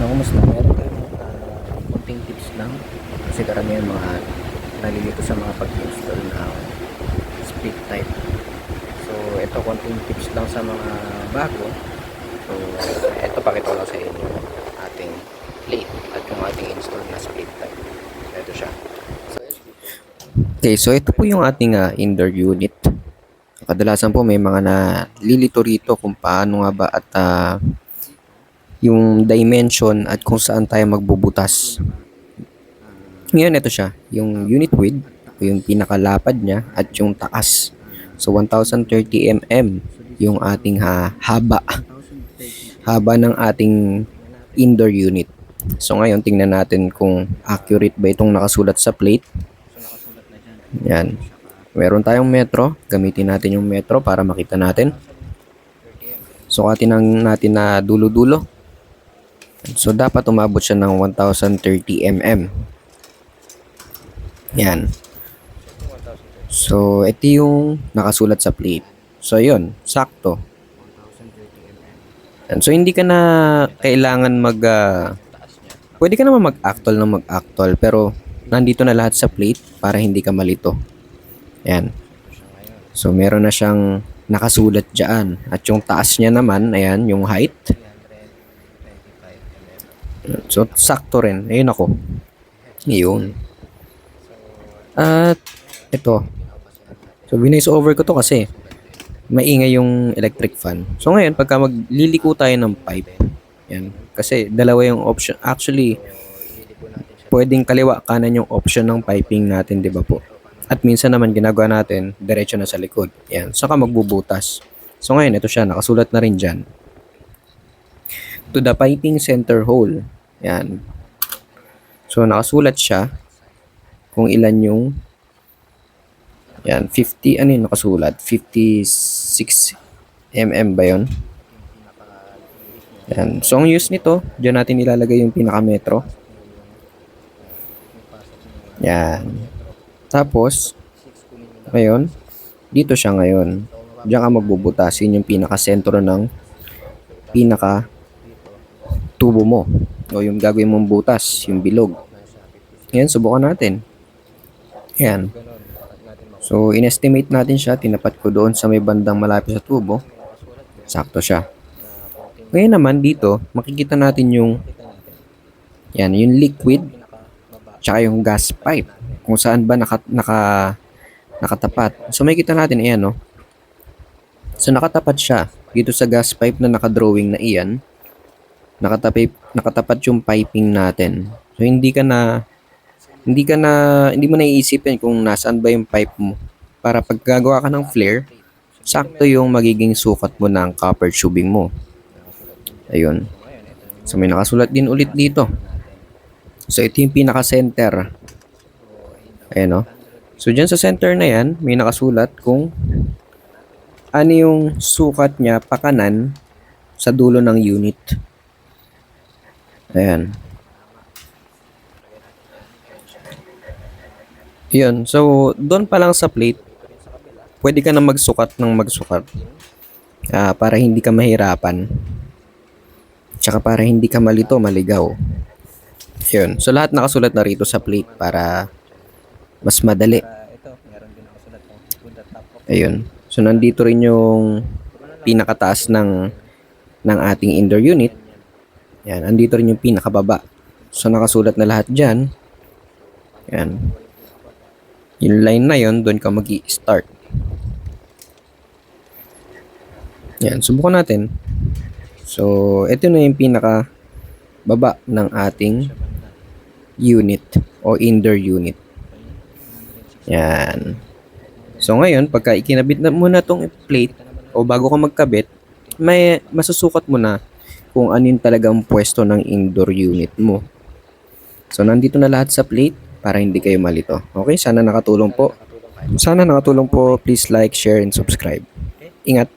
No, kumusta? Meron tayong uh, kunting tips lang kasi karamihan mga nalilito sa mga pag-install ng split type. So, ito konting tips lang sa mga bago. So, ito pakita lang sa inyo ating plate at yung ating install na split type. Ito siya. Okay, so ito po yung ating ah, indoor unit. Kadalasan po may mga nalilito rito kung paano nga ba at ah, yung dimension at kung saan tayo magbubutas. Ngayon, ito siya. Yung unit width, yung pinakalapad niya, at yung taas. So, 1030 mm yung ating ha, haba. Haba ng ating indoor unit. So, ngayon, tingnan natin kung accurate ba itong nakasulat sa plate. Yan. Meron tayong metro. Gamitin natin yung metro para makita natin. Sukatin lang natin na dulo-dulo. So, dapat umabot siya ng 1030 mm. Yan. So, ito yung nakasulat sa plate. So, yun. Sakto. Yan. So, hindi ka na kailangan mag... ah, pwede ka naman mag-actual na mag-actual. Pero, nandito na lahat sa plate para hindi ka malito. Yan. So, meron na siyang nakasulat dyan. At yung taas niya naman, ayan, yung height. So, sakto rin. Ayun ako. Yun. At, ito. So, binice over ko to kasi maingay yung electric fan. So, ngayon, pagka magliliko tayo ng pipe, yan. Kasi, dalawa yung option. Actually, pwedeng kaliwa kanan yung option ng piping natin, di ba po? At minsan naman ginagawa natin, diretso na sa likod. Yan. Saka magbubutas. So, ngayon, ito siya. Nakasulat na rin dyan to the piping center hole. Yan. So, nakasulat siya kung ilan yung yan, 50, ano yung nakasulat? 56 mm ba yun? Yan. So, ang use nito, dyan natin ilalagay yung pinaka-metro. Yan. Tapos, ngayon, dito siya ngayon. Diyan ka magbubutasin yung pinaka-sentro ng pinaka tubo mo o yung gagawin mong butas, yung bilog. Ngayon, subukan natin. Yan. So, inestimate natin siya. Tinapat ko doon sa may bandang malapit sa tubo. Sakto siya. Ngayon naman dito, makikita natin yung yan, yung liquid tsaka yung gas pipe. Kung saan ba naka, naka, nakatapat. So, makikita natin, ayan, no? So, nakatapat siya dito sa gas pipe na nakadrawing na iyan nakatapat nakatapat yung piping natin. So hindi ka na hindi ka na hindi mo naiisipin kung nasaan ba yung pipe mo para pag gagawa ka ng flare, sakto yung magiging sukat mo ng copper tubing mo. Ayun. So may nakasulat din ulit dito. So ito yung pinaka-center. Ayan o. So dyan sa center na yan, may nakasulat kung ano yung sukat niya pakanan sa dulo ng unit. Ayan. Yun. So, doon pa lang sa plate, pwede ka na magsukat ng magsukat. Ah, para hindi ka mahirapan. Tsaka para hindi ka malito, maligaw. Yun. So, lahat nakasulat na rito sa plate para mas madali. Ayun. So, nandito rin yung pinakataas ng ng ating indoor unit. Yan, andito rin yung pinakababa. So, nakasulat na lahat dyan. Yan. Yung line na yon doon ka mag start Yan, subukan natin. So, ito na yung pinaka baba ng ating unit o indoor unit. Yan. So, ngayon, pagka ikinabit na muna tong plate o bago ka magkabit, may masusukat mo na kung yung talagang pwesto ng indoor unit mo. So, nandito na lahat sa plate para hindi kayo malito. Okay, sana nakatulong po. Sana nakatulong po. Please like, share, and subscribe. Ingat!